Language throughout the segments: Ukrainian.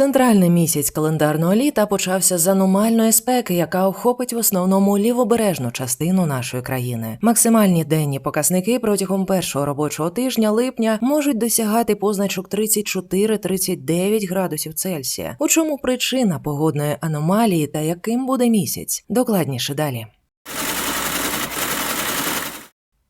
Центральний місяць календарного літа почався з аномальної спеки, яка охопить в основному лівобережну частину нашої країни. Максимальні денні показники протягом першого робочого тижня липня можуть досягати позначок 34-39 градусів Цельсія. У чому причина погодної аномалії та яким буде місяць? Докладніше далі.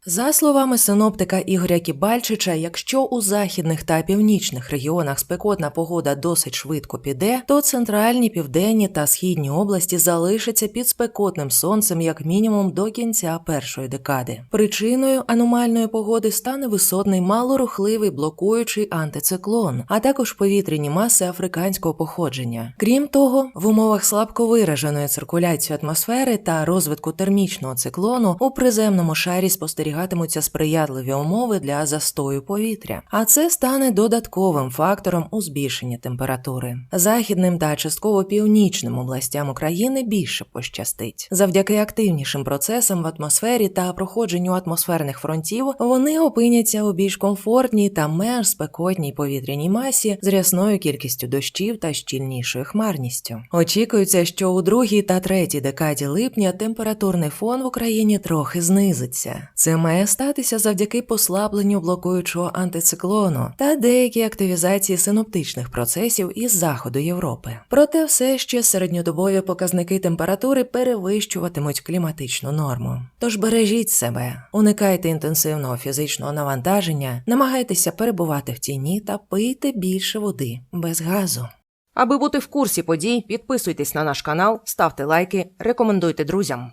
За словами синоптика Ігоря Кібальчича, якщо у західних та північних регіонах спекотна погода досить швидко піде, то центральні, південні та східні області залишаться під спекотним сонцем як мінімум до кінця першої декади. Причиною аномальної погоди стане висотний малорухливий блокуючий антициклон, а також повітряні маси африканського походження. Крім того, в умовах слабко вираженої циркуляції атмосфери та розвитку термічного циклону у приземному шарі спостерігатимуться сприятливі умови для застою повітря, а це стане додатковим фактором у збільшенні температури. Західним та частково північним областям України більше пощастить. Завдяки активнішим процесам в атмосфері та проходженню атмосферних фронтів вони опиняться у більш комфортній та менш спекотній повітряній масі з рясною кількістю дощів та щільнішою хмарністю. Очікується, що у другій та третій декаді липня температурний фон в Україні трохи знизиться. Це має статися завдяки послабленню блокуючого антициклону та деякій активізації синоптичних процесів із заходу Європи. Проте все ще середньодобові показники температури перевищуватимуть кліматичну норму. Тож бережіть себе, уникайте інтенсивного фізичного навантаження, намагайтеся перебувати в тіні та пийте більше води без газу. Аби бути в курсі подій, підписуйтесь на наш канал, ставте лайки, рекомендуйте друзям.